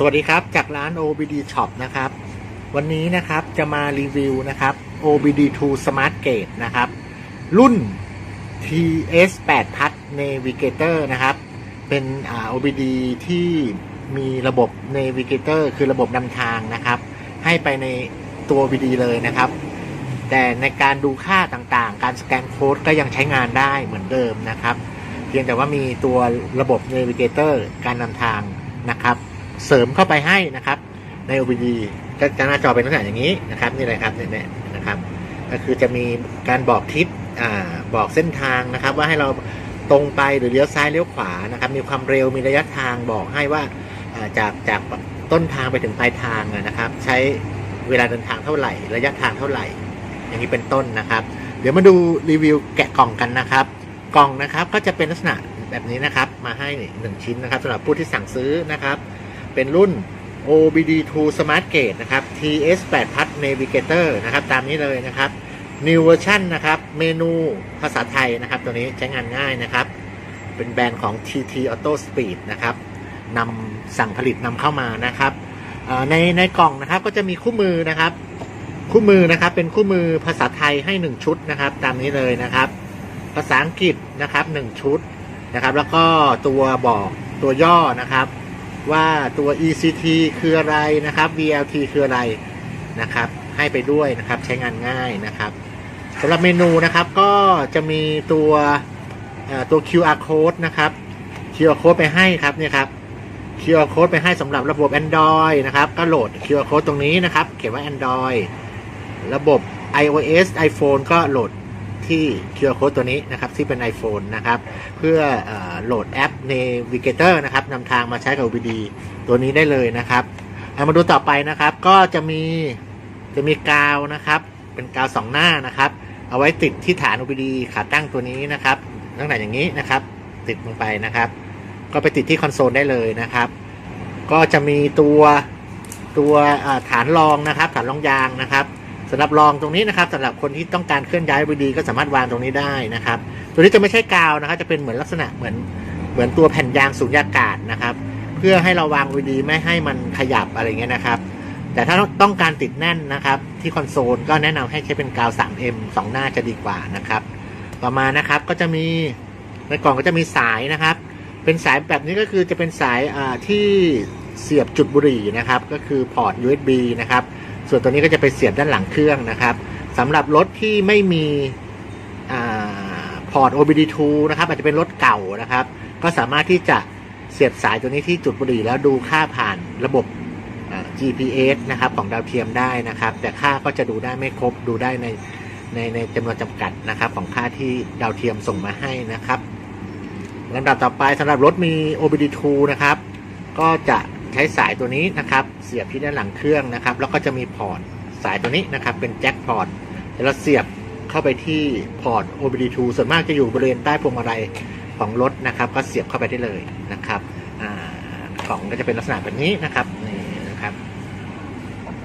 สวัสดีครับ จากร้าน OBD Shop นะครับ วันนี้นะครับจะมารีวิวนะครับ OBD2 Smart Gate นะครับ รุ่น TS 8พัด Navigator นะครับ เป็น OBD ที่มีระบบ Navigator คือระบบนำทางนะครับ ให้ไปในตัว OBD เลยนะครับ แต่ในการดูค่าต่างๆ การสแกนโค้ดก็ยังใช้งานได้เหมือนเดิมนะครับ เพียงแต่ว่ามีตัวระบบ Navigator การนำทางนะครับ เสริมเข้าไปให้นะครับใน OBD ก็จะหน้าจอเป็นลักษณะอย่างนี้นะครับนี่เลยครับเนี่ยนะครับก็คือจะมีการบอกทิศอ่าบอกเส้นทางนะครับ ว่าให้เราตรงไปหรือเลี้ยวซ้ายเลี้ยวขวานะครับ มีความเร็วมีระยะทางบอกให้ว่าจากจากต้นทางไปถึงปลายทางนะครับ ใช้เวลาเดินทางเท่าไหร่ ระยะทางเท่าไหร่ อย่างนี้เป็นต้นนะครับ เดี๋ยวมาดูรีวิวแกะกล่องกันนะครับ กล่องนะครับก็จะเป็นลักษณะแบบนี้นะครับ มาให้หนึ่งชิ้นนะครับสำหรับผู้ที่สั่งซื้อนะครับ เป็นรุ่น OBD2 Smart Gate นะครับ TS 8 Plus Navigator นะครับ ตามนี้เลยนะครับ New Version นะครับ เมนูภาษาไทยนะครับ ตัวนี้ใช้งานง่ายนะครับ เป็นแบรนด์ของ TT Auto Speed นะครับนำสั่งผลิตนำเข้ามานะครับ ในในกล่องนะครับก็จะมีคู่มือนะครับ คู่มือนะครับเป็นคู่มือภาษาไทยให้ 1 ชุดนะครับ ตามนี้เลยนะครับ ภาษาอังกฤษนะครับ 1 ชุดนะครับ แล้วก็ตัวบอกตัวย่อนะครับ ว่าตัว ECT คืออะไรนะครับ VLT คืออะไรนะครับ ให้ไปด้วยนะครับใช้งานง่ายนะครับสำหรับเมนูนะครับก็จะมีตัวตัว QR code นะครับ QR code ไปให้ครับเนี่ยครับ QR code ไปให้สำหรับระบบ Android นะครับก็โหลด QR code ตรงนี้นะครับ เขียนว่า Android ระบบ iOS iPhone ก็โหลด ที่ QR code ตัวนี้นะครับที่เป็น iPhone นะครับเพื่ออโหลดแอป Navigator นะครับนำทางมาใช้กับ OBD ตัวนี้ได้เลยนะครับเอามาดูต่อไปนะครับ ก็จะมีจะมีกาวนะครับ เป็นกาวสองหน้านะครับ เอาไว้ติดที่ฐาน OBD ขาตั้งตัวนี้นะครับตั้งแต่อย่างนี้นะครับ ติดลงไปนะครับ ก็ไปติดที่คอนโซลได้เลยนะครับ ก็จะมีตัวตัวฐานรองนะครับ ฐานรองยางนะครับ สำหรับรองตรงนี้นะครับสำหรับคนที่ต้องการเคลื่อนย้าย OBD ก็สามารถวางตรงนี้ได้นะครับ ตัวนี้จะไม่ใช่กาวนะครับ จะเป็นเหมือนลักษณะเหมือนเหมือนตัวแผ่นยางสูญญากาศนะครับ เพื่อให้เราวาง OBD ไม่ให้มันขยับอะไรเงี้ยนะครับ แต่ถ้าต้องการติดแน่นนะครับ ที่คอนโซลก็แนะนำให้ใช้เป็นกาว 3M สองหน้าจะดีกว่านะครับ ต่อมานะครับก็จะมีในกล่องก็จะมีสายนะครับ เป็นสายแบบนี้ก็คือจะเป็นสายที่เสียบจุดบุหรี่นะครับ ก็คือพอร์ต USB นะครับ ส่วนตัวนี้ก็จะไปเสียบด้านหลังเครื่องนะครับสำหรับรถที่ไม่มีอพอร์ต OBD2 นะครับ อาจจะเป็นรถเก่านะครับ ก็สามารถที่จะเสียบสายตัวนี้ที่จุดบุหรี่แล้วดูค่าผ่านระบบ GPS นะครับของดาวเทียมได้นะครับ แต่ค่าก็จะดูได้ไม่ครบดูได้ในในในจำนวนจำกัดนะครับของค่าที่ดาวเทียมส่งมาให้นะครับลำดับต่อไปสำหรับรถมี OBD2 นะครับ ก็จะ ช้สายตัวนี้นะครับ เสียบที่ด้านหลังเครื่องนะครับ แล้วก็จะมีพอร์ตสายตัวนี้นะครับ เป็นแจ็คพอร์ตแล้วเราเสียบเข้าไปที่พอร์ต OBD2 ส่วนมากจะอยู่บริเวณใต้พวงมาลัยของรถนะครับ ก็เสียบเข้าไปได้เลยนะครับอ่ากล่องก็จะเป็นลักษณะแบบนี้นะครับนี่นะครับ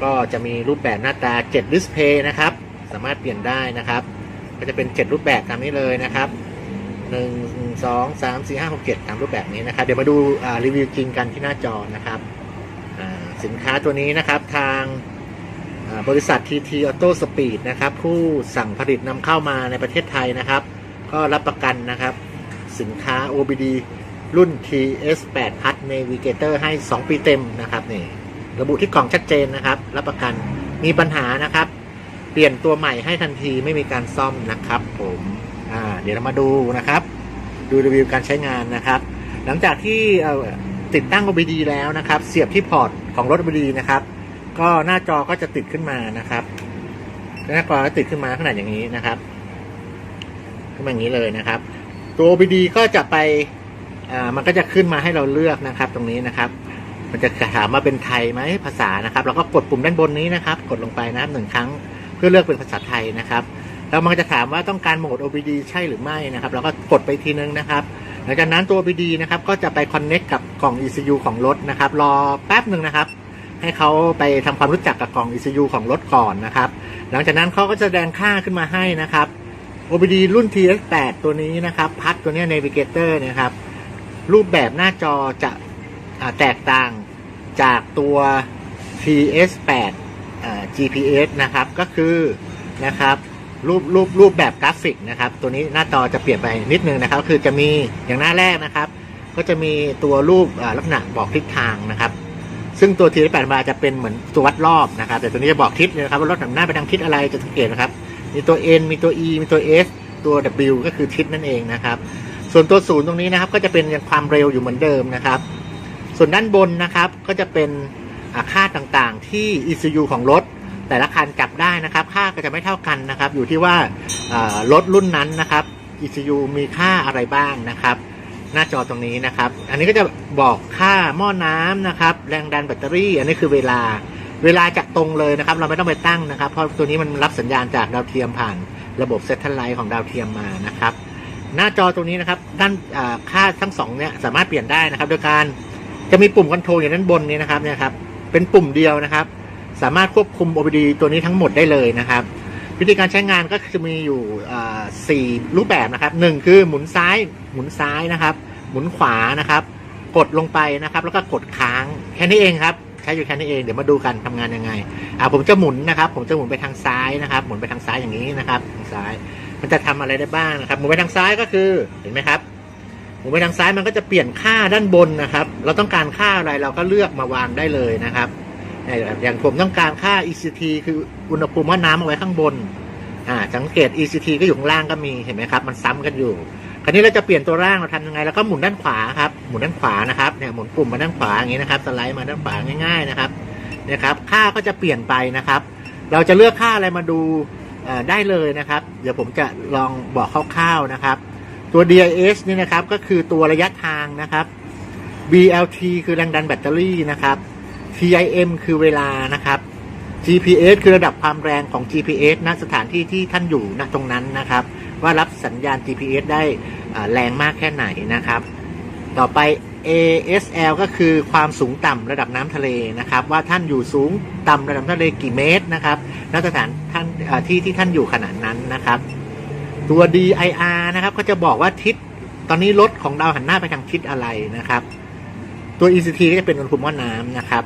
ก็จะมีรูปแบบหน้าตา7 display นะครับ สามารถเปลี่ยนได้นะครับ ก็จะเป็น 7 รูปแบบตามนี้เลยนะครับ หนึ่งสองสามสี่ห้าหกเจ็ดตามรูปแบบนี้นะครับ เดี๋ยวมาดูรีวิวจริงกันที่หน้าจอนะครับสินค้าตัวนี้นะครับทางบริษัท TT Auto Speed นะครับ ผู้สั่งผลิตนำเข้ามาในประเทศไทยนะครับ ก็รับประกันนะครับ สินค้า OBD รุ่น TS8 Plus Navigator ให้ 2 ปีเต็มนะครับนี่ระบุที่กล่องชัดเจนนะครับ รับประกันมีปัญหานะครับ เปลี่ยนตัวใหม่ให้ทันทีไม่มีการซ่อมนะครับผม อ่าเดี๋ยวเรามาดูนะครับ ดูรีวิวการใช้งานนะครับ หลังจากที่ติดตั้ง OBD แล้วนะครับ เสียบที่พอร์ตของรถ OBD นะครับ ก็หน้าจอก็จะติดขึ้นมานะครับหน้าจอก็ติดขึ้นมาขนาดอย่างนี้นะครับขึ้นมาอย่างนี้เลยนะครับ ตัว OBD ก็จะไปอ่ามันก็จะขึ้นมาให้เราเลือกนะครับ ตรงนี้นะครับ มันจะถามมาเป็นไทยไหมภาษานะครับเราก็กดปุ่มด้านบนนี้นะครับ กดลงไปนะครับหนึ่งครั้งเพื่อเลือกเป็นภาษาไทยนะครับ แล้วมันจะถามว่าต้องการโหมด OBD ใช่หรือไม่นะครับเราก็กดไปทีนึงนะครับหลังจากนั้นตัว OBD นะครับก็จะไป Connect กับกล่อง ECU ของรถนะครับ รอแป๊บหนึ่งนะครับ ให้เขาไปทำความรู้จักกับกล่อง ECU ของรถก่อนนะครับ หลังจากนั้นเขาก็จะแสดงค่าขึ้นมาให้นะครับ OBD รุ่น TS8 ตัวนี้นะครับ พัดตัวนี้ Navigator นยครับ รูปแบบหน้าจอจะแตกต่างจากตัว TS8 GPS นะครับ ก็คือนะครับ รูปรูปรูปแบบกราฟิกนะครับ ตัวนี้หน้าจอจะเปลี่ยนไปนิดนึงนะครับ คือจะมีอย่างหน้าแรกนะครับ ก็จะมีตัวรูปลักษณะบอกทิศทางนะครับ ซึ่งตัว TS8 มาจะเป็นเหมือนตัววัดรอบนะครับ แต่ตัวนี้จะบอกทิศนะครับว่ารถหันหน้าไปทางทิศอะไรจะสังเกตนะครับ มีตัว N มีตัว E มีตัว S ตัว W ก็คือทิศนั่นเองนะครับ ส่วนตัวศูนย์ตรงนี้นะครับ ก็จะเป็นยังความเร็วอยู่เหมือนเดิมนะครับ ส่วนด้านบนนะครับก็จะเป็นค่าต่างๆ ที่ ECU ของรถ แต่ละคันจับได้นะครับ ค่าก็จะไม่เท่ากันนะครับ อยู่ที่ว่ารถรุ่นนั้นนะครับ ECU มีค่าอะไรบ้างนะครับ หน้าจอตรงนี้นะครับ อันนี้ก็จะบอกค่าหม้อน้ำนะครับ แรงดันแบตเตอรี่ อันนี้คือเวลาเวลาจะตรงเลยนะครับ เราไม่ต้องไปตั้งนะครับ เพราะตัวนี้มันรับสัญญาณจากดาวเทียมผ่านระบบเซตเทไลท์ของดาวเทียมมานะครับ หน้าจอตรงนี้นะครับ ด้านค่าทั้งสองเนี่ยสามารถเปลี่ยนได้นะครับ โดยการจะมีปุ่มคอนโทรลอย่างด้านบนนี้นะครับเนี่ยครับเป็นปุ่มเดียวนะครับ สามารถควบคุม OBD ตัวนี้ทั้งหมดได้เลยนะครับ วิธีการใช้งานก็จะมีอยู่อ่าสี่รูปแบบนะครับหนึ่งคือหมุนซ้ายหมุนซ้ายนะครับ หมุนขวานะครับ กดลงไปนะครับ แล้วก็กดค้างแค่นี้เองครับใช้อยู่แค่นี้เองเดี๋ยวมาดูกันทำงานยังไงอ่าผมจะหมุนนะครับ ผมจะหมุนไปทางซ้ายนะครับ หมุนไปทางซ้ายอย่างนี้นะครับทางซ้าย มันจะทำอะไรได้บ้างนะครับ หมุนไปทางซ้ายก็คือเห็นไหมครับหมุนไปทางซ้ายมันก็จะเปลี่ยนค่าด้านบนนะครับ เราต้องการค่าอะไรเราก็เลือกมาวางได้เลยนะครับ อย่างผมต้องการค่า ECT คืออุณหภูมิหม้อน้ำเอาไว้ข้างบนอ่าสังเกต ECT ก็อยู่ข้างล่างก็มีเห็นไหมครับ มันซ้ำกันอยู่ คราวนี้เราจะเปลี่ยนตัวร่างเราทำยังไงแล้วก็หมุนด้านขวาครับหมุนด้านขวานะครับเนี่ยหมุนปุ่มมาด้านขวาอย่างนี้นะครับสไลด์มาด้านขวาง่าย ๆนะครับนี่ยครับค่าก็จะเปลี่ยนไปนะครับ เราจะเลือกค่าอะไรมาดูได้เลยนะครับ เดี๋ยวผมจะลองบอกคร่าวๆนะครับ ตัว DIS นี่นะครับก็คือตัวระยะทางนะครับ BLT คือแรงดันแบตเตอรี่นะครับ TIM คือเวลานะครับ GPS คือระดับความแรงของ GPS ณสถานที่ที่ท่านอยู่ณตรงนั้นนะครับ ว่ารับสัญญาณ GPS ได้แรงมากแค่ไหนนะครับ ต่อไป ASL ก็คือความสูงต่ำระดับน้ำทะเลนะครับ ว่าท่านอยู่สูงต่ำระดับทะเลกี่เมตรนะครับณสถานท่านที่ที่ท่านอยู่ขนาดนั้นนะครับ ตัว DIR นะครับก็จะบอกว่าทิศตอนนี้รถของเราหันหน้าไปทางทิศอะไรนะครับ ตัว ECT ก็จะเป็นอุณหภูมิหม้อน้ำนะครับ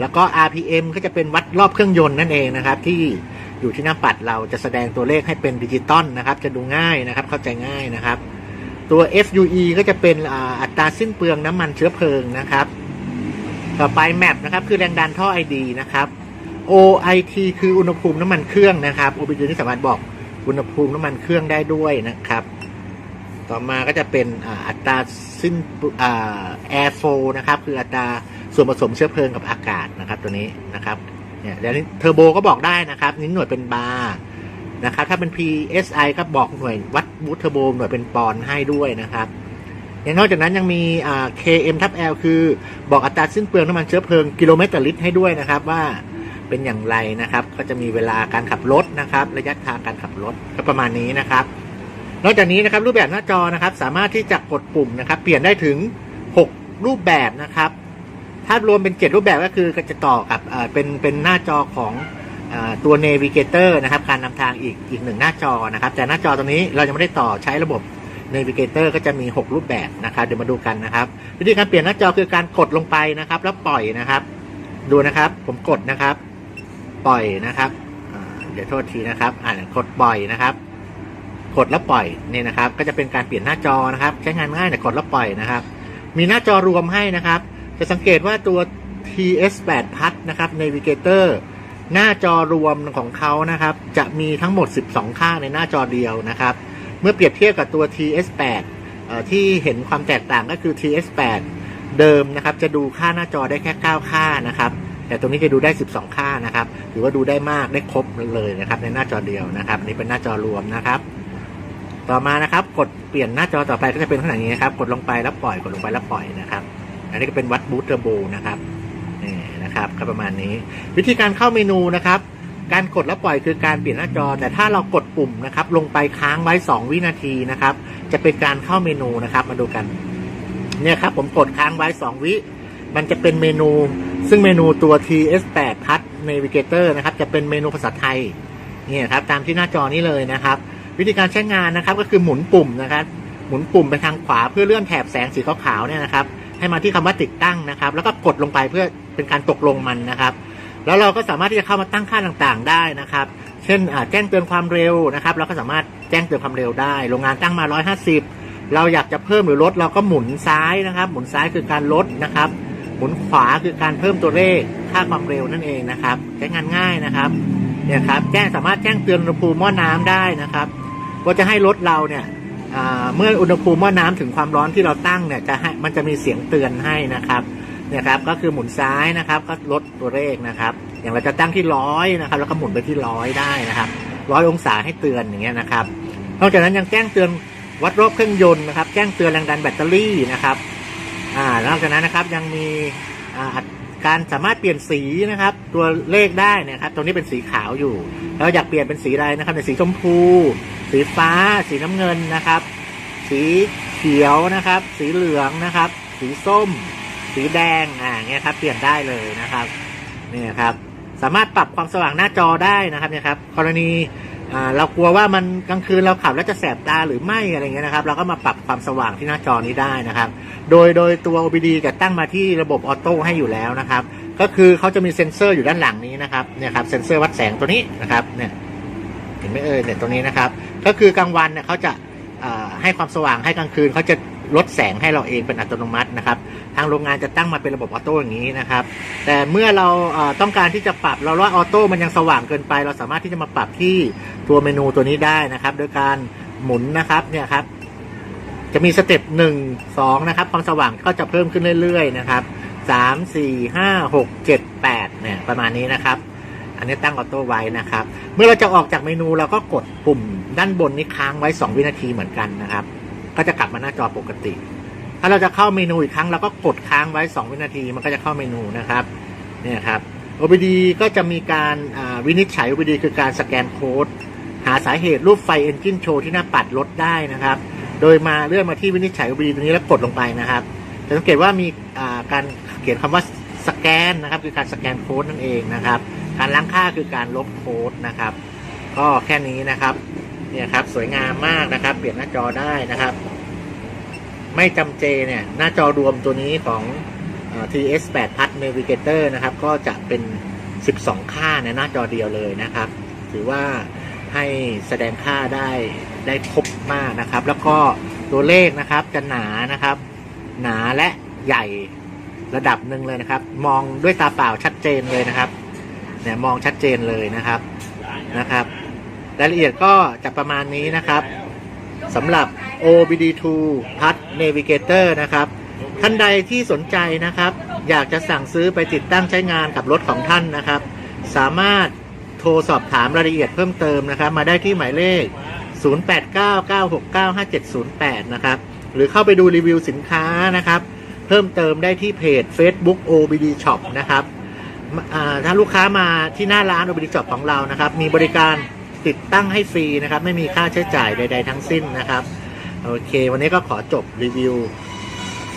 แล้วก็ RPM ก็จะเป็นวัดรอบเครื่องยนต์นั่นเองนะครับ ที่อยู่ที่หน้าปัดเราจะแสดงตัวเลขให้เป็นดิจิตอลนะครับ จะดูง่ายนะครับ เข้าใจง่ายนะครับ ตัว FUE ก็จะเป็นอัตราสิ้นเปลืองน้ำมันเชื้อเพลิงนะครับ ต่อไป MAP นะครับ คือแรงดันท่อ ID นะครับ OIT คืออุณหภูมิน้ำมันเครื่องนะครับ OBD ที่สามารถบอกอุณหภูมิน้ำมันเครื่องได้ด้วยนะครับ ต่อมาก็จะเป็นอ,อัตราสิ้นเปลือ่า air flow นะครับ คืออัตราส่วนผสมเชื้อเพลิงกับอากาศนะครับ ตัวนี้นะครับเนี่ยแล้วนี้เทอร์โบก็บอกได้นะครับนี่หน่วยเป็นบาร์นะครับถ้าเป็น PSI ก็บอกหน่วยวัดบูทเทอร์โบหน่วยเป็นปอนด์ให้ด้วยนะครับอย่างนอกจากนั้นยังมี KM ทับ L คือบอกอัตราสิ้นเปลืองน้ำมันเชื้อเพลิงกิโลเมตรต่อลิตรให้ด้วยนะครับว่าเป็นอย่างไรนะครับ ก็จะมีเวลาการขับรถนะครับ ระยะทางการขับรถก็ประมาณนี้นะครับ นอกจากนี้นะครับรูปแบบหน้าจอนะครับ สามารถที่จะกดปุ่มนะครับ เปลี่ยนได้ถึง 6 รูปแบบนะครับ ถ้ารวมเป็น 7 รูปแบบก็คือก็จะต่อกับเป็นเป็นหน้าจอของอตัว Navigator นะครับ การนำทางอีกอีกหนึ่งหน้าจอนะครับ แต่หน้าจอตรงนี้เรายังไม่ได้ต่อใช้ระบบ Navigator ก็จะมี 6 รูปแบบนะครับเดี๋ยวมาดูกันนะครับ วิธีการเปลี่ยนหน้าจอคือการกดลงไปนะครับ แล้วปล่อยนะครับ ดูนะครับ ผมกดนะครับ ปล่อยนะครับเดี๋ยวโทษทีนะครับ อ่านกดปล่อยนะครับ กดแล้วปล่อยนี่นะครับ ก็จะเป็นการเปลี่ยนหน้าจอนะครับ ใช้งานง่ายแต่กดแล้วปล่อยนะครับ มีหน้าจอรวมให้นะครับ จะสังเกตว่าตัว TS8 พัดนะครับ Navigator หน้าจอรวมของเขานะครับ จะมีทั้งหมด 12ค่าในหน้าจอเดียวนะครับ เมื่อเปรียบเทียบกับตัว TS8 ที่เห็นความแตกต่างก็คือ TS8 เดิมนะครับ จะดูค่าหน้าจอได้แค่ 9 ค่านะครับ แต่ตรงนี้จะดูได้ 12 ค่านะครับ ถือว่าดูได้มากได้ครบเลยนะครับ ในหน้าจอเดียวนะครับนนี่เป็นหน้าจอรวมนะครับ ต่อมานะครับ กดเปลี่ยนหน้าจอต่อไปก็จะเป็นขนาดนี้นะครับ กดลงไปแล้วปล่อยกดลงไปแล้วปล่อยนะครับ อันนี้ก็เป็นวัดบูตเทอร์โบนะครับนี่นะครับก็ประมาณนี้ วิธีการเข้าเมนูนะครับ การกดแล้วปล่อยคือการเปลี่ยนหน้าจอ แต่ถ้าเรากดปุ่มนะครับ ลงไปค้างไว้ 2 วินาทีนะครับ จะเป็นการเข้าเมนูนะครับ มาดูกันเนี่ยครับผมกดค้างไว้ 2 วิ มันจะเป็นเมนู ซึ่งเมนูตัว TS8 พัด Navigator นะครับ จะเป็นเมนูภาษาไทย เนี่ยครับ ตามที่หน้าจอนี้เลยนะครับ วิธีการใช้งานนะครับก็คือหมุนปุ่มนะครับ หมุนปุ่มไปทางขวาเพื่อเลื่อนแถบแสงสีขาวๆเนี่ยนะครับ ให้มาที่คำว่าติดตั้งนะครับ แล้วก็กดลงไปเพื่อเป็นการตกลงมันนะครับ แล้วเราก็สามารถที่จะเข้ามาตั้งค่าต่างๆ ได้นะครับ เช่นแจ้งเตือนความเร็วนะครับ เราก็สามารถแจ้งเตือนความเร็วได้ โรงงานตั้งมา 150 เราอยากจะเพิ่มหรือลดเราก็หมุนซ้ายนะครับ หมุนซ้ายคือการลดนะครับ หมุนขวาคือการเพิ่มตัวเลขค่าความเร็วนั่นเองนะครับ ใช้งานง่ายนะครับเนี่ยครับแจ้งสามารถแจ้งเตือนอุณหภูมิหม้อน้ำได้นะครับ ว่าจะให้รถเราเนี่ยเมื่ออุณหภูมิหม้อน้ำถึงความร้อนที่เราตั้งเนี่ยจะให้มันจะมีเสียงเตือนให้นะครับเนี่ยครับก็คือหมุนซ้ายนะครับ ก็ลดตัวเลขนะครับ อย่างเราจะตั้งที่ร้อยนะครับ แล้วก็หมุนไปที่ร้อยได้นะครับร้อยองศาให้เตือนอย่างเงี้ยนะครับนอกจากนั้นยังแจ้งเตือนวัดรอบเครื่องยนต์นะครับ แจ้งเตือนแรงดันแบตเตอรี่นะครับอ่านอกจากนั้นนะครับยังมีอ่า การสามารถเปลี่ยนสีนะครับ ตัวเลขได้นะครับ ตรงนี้เป็นสีขาวอยู่เราอยากเปลี่ยนเป็นสีอะไรนะครับในสีชมพู สีฟ้า สีน้ำเงินนะครับ สีเขียวนะครับ สีเหลืองนะครับ สีส้ม สีแดงอ่าเงี้ยครับเปลี่ยนได้เลยนะครับนี่ครับ สามารถปรับความสว่างหน้าจอได้นะครับเนี่ยครับกรณี อ่าเรากลัวว่ามันกลางคืนเราขับแล้วจะแสบตาหรือไม่อะไรเงี้ยนะครับ เราก็มาปรับความสว่างที่หน้าจอนี้ได้นะครับ โดยโดยตัว OBD จะตั้งมาที่ระบบออโต้ให้อยู่แล้วนะครับ ก็คือเขาจะมีเซ็นเซอร์อยู่ด้านหลังนี้นะครับเนี่ยครับเซ็นเซอร์วัดแสงตัวนี้นะครับเนี่ยเห็นไหมเอ่ยเนี่ยตัวนี้นะครับ ก็คือกลางวันเนี่ยเขาจะให้ความสว่างให้กลางคืนเขาจะ ลดแสงให้เราเองเป็นอัตโนมัตินะครับ ทางโรงงานจะตั้งมาเป็นระบบออโต้อย่างนี้นะครับ แต่เมื่อเราต้องการที่จะปรับเราว่าออโต้มันยังสว่างเกินไป เราสามารถที่จะมาปรับที่ตัวเมนูตัวนี้ได้นะครับ โดยการหมุนนะครับเนี่ยครับ จะมีสเต็ปหนึ่งสองนะครับ ความสว่างก็จะเพิ่มขึ้นเรื่อยๆนะครับสามสี่ห้าหกเจ็ดแปดเนี่ยประมาณนี้นะครับอันนี้ตั้งออโต้ไว้นะครับ เมื่อเราจะออกจากเมนูเราก็กดปุ่มด้านบนนี้ค้างไว้ 2 วินาทีเหมือนกันนะครับ ก็จะกลับมาหน้าจอปกติ ถ้าเราจะเข้าเมนูอีกครั้งเราก็กดค้างไว้ 2 วินาที มันก็จะเข้าเมนูนะครับเนี่ยครับ OBD ก็จะมีการวินิจฉัย OBD คือการสแกนโค้ดหาสาเหตุรูปไฟเอนจินโชว์ที่หน้าปัดลดได้นะครับ โดยมาเลื่อนมาที่วินิจฉัย OBD ตรงนี้แล้วกดลงไปนะครับจะสังเกตว่ามีการเขียนคำว่าสแกนนะครับคือการสแกนโค้ดนั่นเองนะครับ การล้างค่าคือการลบโค้ดนะครับ ก็แค่นี้นะครับ เนี่ยครับ สวยงามมากนะครับ เปลี่ยนหน้าจอได้นะครับ ไม่จำเจเนี่ย หน้าจอรวมตัวนี้ของ TS 8 Plus Navigator นะครับ ก็จะเป็น 12 ค่าในหน้าจอเดียวเลยนะครับ ถือว่าให้แสดงค่าได้ได้ครบมากนะครับ แล้วก็ตัวเลขนะครับจะหนานะครับ หนาและใหญ่ระดับหนึ่งเลยนะครับ มองด้วยตาเปล่าชัดเจนเลยนะครับ เนี่ยมองชัดเจนเลยนะครับนะครับ รายละเอียดก็จะประมาณนี้นะครับสำหรับ OBD2 Plus Navigator นะครับ ท่านใดที่สนใจนะครับ อยากจะสั่งซื้อไปติดตั้งใช้งานกับรถของท่านนะครับ สามารถโทรสอบถามรายละเอียดเพิ่มเติมนะครับ มาได้ที่หมายเลข 0899695708 นะครับ หรือเข้าไปดูรีวิวสินค้านะครับ เพิ่มเติมได้ที่เพจ Facebook OBD Shop นะครับถ้าลูกค้ามาที่หน้าร้าน OBD Shop ของเรานะครับ มีบริการ ติดตั้งให้ฟรีนะครับ ไม่มีค่าใช้จ่ายใด ๆ ทั้งสิ้นนะครับ โอเค วันนี้ก็ขอจบรีวิว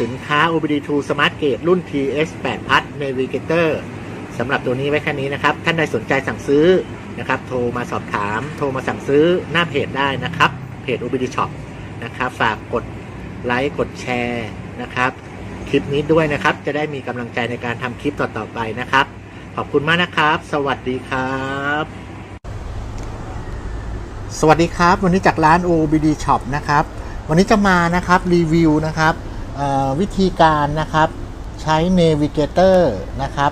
สินค้า OBD2 Smart Gate รุ่น TS 8 Plus Navigator สำหรับตัวนี้ไว้แค่นี้นะครับ ท่านใดสนใจสั่งซื้อนะครับ โทรมาสอบถาม โทรมาสั่งซื้อหน้าเพจได้นะครับ เพจ OBD Shop นะครับ ฝากกดไลค์ กดแชร์นะครับ คลิปนี้ด้วยนะครับ จะได้มีกำลังใจในการทำคลิปต่อๆไปนะครับ ขอบคุณมากนะครับ สวัสดีครับ สวัสดีครับ วันนี้จากร้าน OBD Shop นะครับ วันนี้จะมานะครับรีวิวนะครับวิธีการนะครับใช้ Navigator นะครับ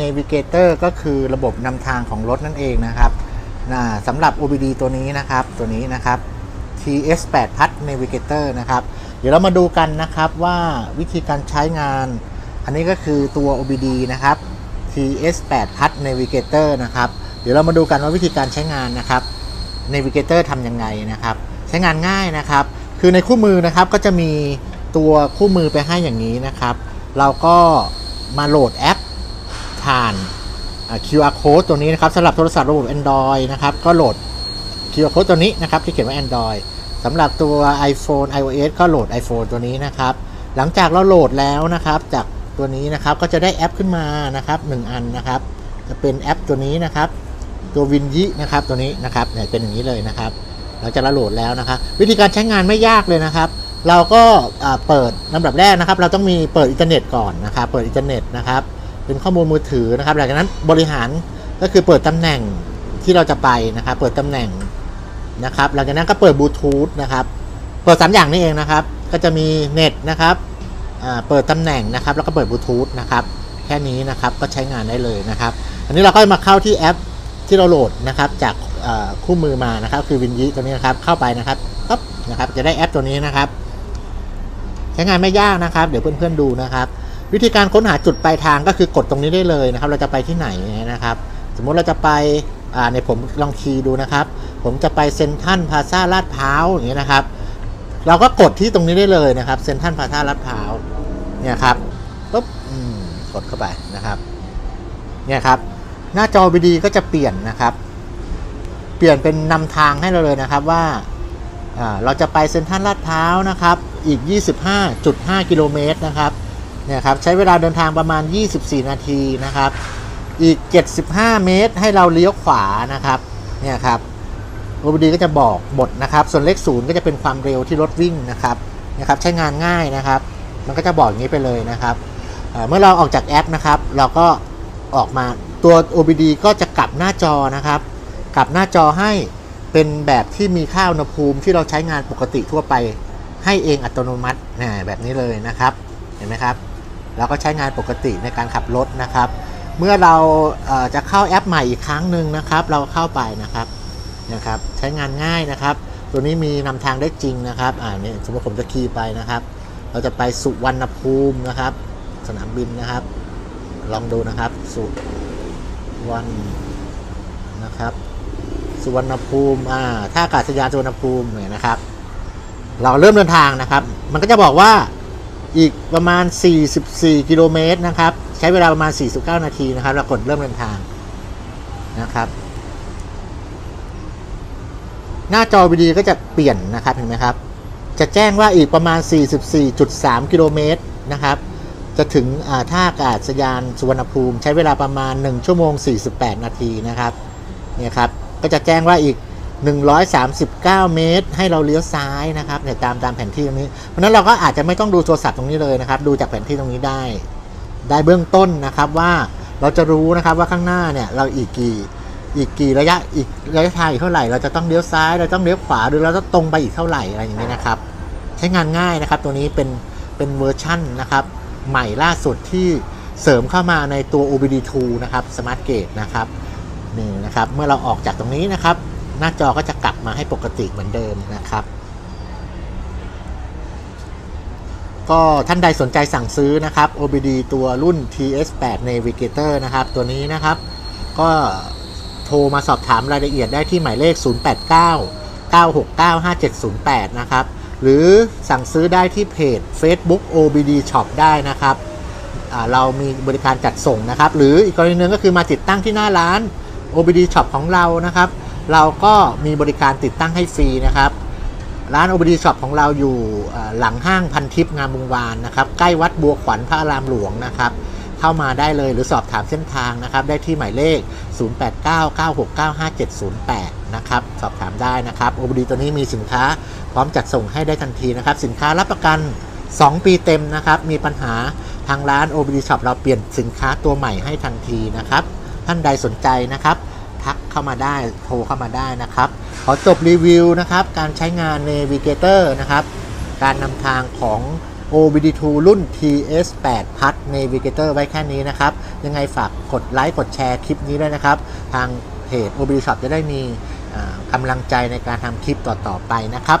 Navigator ก็คือระบบนำทางของรถนั่นเองนะครับสำหรับ OBD ตัวนี้นะครับตัวนี้นะครับ TS 8 Plus Navigator นะครับ เดี๋ยวเรามาดูกันนะครับว่าวิธีการใช้งาน อันนี้ก็คือตัว OBD นะครับ TS 8 Plus Navigator นะครับ เดี๋ยวเรามาดูกันว่าวิธีการใช้งานนะครับ Navigator ทำยังไงนะครับ ใช้งานง่ายนะครับ คือในคู่มือนะครับก็จะมีตัวคู่มือไปให้อย่างนี้นะครับ เราก็มาโหลดแอปผ่าน QR code ตัวนี้นะครับสำหรับโทรศัพท์ระบบ Android นะครับ ก็โหลด QR code ตัวนี้นะครับ ที่เขียนว่า Android สำหรับตัว iPhone iOS ก็โหลด iPhone ตัวนี้นะครับ หลังจากเราโหลดแล้วนะครับ จากตัวนี้นะครับก็จะได้แอปขึ้นมานะครับหนึ่งอันนะครับ จะเป็นแอปตัวนี้นะครับ ตัววินยินะครับตัวนี้นะครับเนี่ยเป็นอย่างนี้เลยนะครับหลังจากเราโหลดแล้วนะครับ วิธีการใช้งานไม่ยากเลยนะครับ เราก็เปิดลำดับแรกนะครับ เราต้องมีเปิดอินเทอร์เน็ตก่อนนะครับ เปิดอินเทอร์เน็ตนะครับ เป็นข้อมูลมือถือนะครับ หลังจากนั้นบริหารก็คือเปิดตำแหน่งที่เราจะไปนะครับ เปิดตำแหน่งนะครับ หลังจากนั้นก็เปิดบลูทูธนะครับ เปิดสามอย่างนี้เองนะครับ ก็จะมีเน็ตนะครับเปิดตำแหน่งนะครับ แล้วก็เปิดบลูทูธนะครับ แค่นี้นะครับ ก็ใช้งานได้เลยนะครับ อันนี้เราก็มาเข้าที่แอป ที่เราโหลดนะครับจากคู่มือมานะครับ คือวินยีตัวนี้นะครับเข้าไปนะครับปั๊บนะครับจะได้แอปตัวนี้นะครับ ใช้งานไม่ยากนะครับ เดี๋ยวเพื่อนๆดูนะครับ วิธีการค้นหาจุดปลายทางก็คือกดตรงนี้ได้เลยนะครับ เราจะไปที่ไหนนะครับ สมมุติเราจะไปอ่าในผมลองคีย์ดูนะครับ ผมจะไปเซนทัลพาซาลาดพร้าวอย่างนี้ยนะครับ เราก็กดที่ตรงนี้ได้เลยนะครับเซนทัลพาซาลาดพร้าวเนี่ยครับปุ๊บอืมกดเข้าไปนะครับ เนี่ยครับ หน้าจอ VD ก็จะเปลี่ยนนะครับ เปลี่ยนเป็นนำทางให้เราเลยนะครับว่าเราจะไปเซ็นทรัลลาดพร้าวนะครับ อีก 25.5 กิโลเมตรนะครับ เนี่ยครับ ใช้เวลาเดินทางประมาณ 24 นาทีนะครับ อีก 75 เมตรให้เราเลี้ยวขวานะครับ เนี่ยครับ OBD ก็จะบอกหมดนะครับ ส่วนเลขศูนย์ก็จะเป็นความเร็วที่รถวิ่งนะครับ นะครับ ใช้งานง่ายนะครับ มันก็จะบอกอย่างนี้ไปเลยนะครับ เมื่อเราออกจากแอปนะครับ เราก็ออกมา ตัว OBD ก็จะกลับหน้าจอนะครับ กลับหน้าจอให้เป็นแบบที่มีค่าอุณหภูมิที่เราใช้งานปกติทั่วไป ให้เองอัตโนมัตินะแบบนี้เลยนะครับ เห็นไหมครับ เราก็ใช้งานปกติในการขับรถนะครับ เมื่อเราจะเข้าแอปใหม่อีกครั้งหนึ่งนะครับ เราเข้าไปนะครับนะครับ ใช้งานง่ายนะครับ ตัวนี้มีนำทางได้จริงนะครับอ่านี่สมมติผมจะคีย์ไปนะครับ เราจะไปสุวรรณภูมินะครับ สนามบินนะครับ ลองดูนะครับสุ วรรณนะครับ สุวรรณภูมิอ่าท่าอากาศยานสุวรรณภูมิเนี่ยนะครับ เราเริ่มเดินทางนะครับ มันก็จะบอกว่าอีกประมาณ 44 กิโลเมตรนะครับ ใช้เวลาประมาณ 49 นาทีนะครับเรากดเริ่มเดินทางนะครับ หน้าจอวิดีก็จะเปลี่ยนนะครับเห็นไหมครับ จะแจ้งว่าอีกประมาณ 44.3 กิโลเมตรนะครับ จะถึงท่าอากาศยานสุวรรณภูมิ ใช้เวลาประมาณ 1 ชั่วโมง 48 นาทีนะครับเนี่ยครับก็จะแจ้งว่าอีก 139 เมตร ให้เราเลี้ยวซ้ายนะครับเนี่ยตามตามแผนที่ตรงนี้ เพราะฉะนั้นเราก็อาจจะไม่ต้องดูโทรศัพท์ตรงนี้เลยนะครับ ดูจากแผนที่ตรงนี้ได้ ได้เบื้องต้นนะครับว่าเราจะรู้นะครับว่าข้างหน้าเนี่ยเราอีกกี่อีกกี่ระยะอีกระยะทางอีกเท่าไหร่ เราจะต้องเลี้ยวซ้ายเราต้องเลี้ยวขวาหรือเราจะตรงไปอีกเท่าไหร่อะไรอย่างนี้นะครับ ใช้งานง่ายนะครับ ตัวนี้เป็นเป็นเวอร์ชั่นนะครับ ใหม่ล่าสุดที่เสริมเข้ามาในตัว OBD2 นะครับ Smart Gate นะครับนี่นะครับ เมื่อเราออกจากตรงนี้นะครับ หน้าจอก็จะกลับมาให้ปกติเหมือนเดิมนะครับ ก็ท่านใดสนใจสั่งซื้อนะครับ OBD ตัวรุ่น TS8 Navigator นะครับ ตัวนี้นะครับ ก็โทรมาสอบถามรายละเอียดได้ที่หมายเลข 089 969 5708 นะครับ หรือสั่งซื้อได้ที่เพจ Facebook OBD Shop ได้นะครับ เรามีบริการจัดส่งนะครับ หรืออีกกรณีหนึ่งก็คือมาติดตั้งที่หน้าร้าน OBD Shop ของเรานะครับ เราก็มีบริการติดตั้งให้ฟรีนะครับร้าน OBD Shop ของเราอยู่หลังห้างพันทิพย์งามวงวานนะครับ ใกล้วัดบัวขวัญพระอารามหลวงนะครับ เข้ามาได้เลยหรือสอบถามเส้นทางนะครับ ได้ที่หมายเลข 0899695708 นะครับ สอบถามได้นะครับ OBD ตัวนี้มีสินค้า ร้อมจัดส่งให้ได้ทันทีนะครับ สินค้ารับประกัน 2 ปีเต็มนะครับ มีปัญหาทางร้าน OBD Shop เราเปลี่ยนสินค้าตัวใหม่ให้ทันทีนะครับ ท่านใดสนใจนะครับ ทักเข้ามาได้โทรเข้ามาได้นะครับ ขอจบรีวิวนะครับ การใช้งาน Navigator นะครับ การนำทางของ OBD2 รุ่น TS8 พัด Navigator ไว้แค่นี้นะครับ ยังไงฝากกดไลค์กดแชร์คลิปนี้ด้วยนะครับ ทางเพจ OBD Shop จะได้มีกำลังใจในการทำคลิปต่อ ๆ ไปนะครับ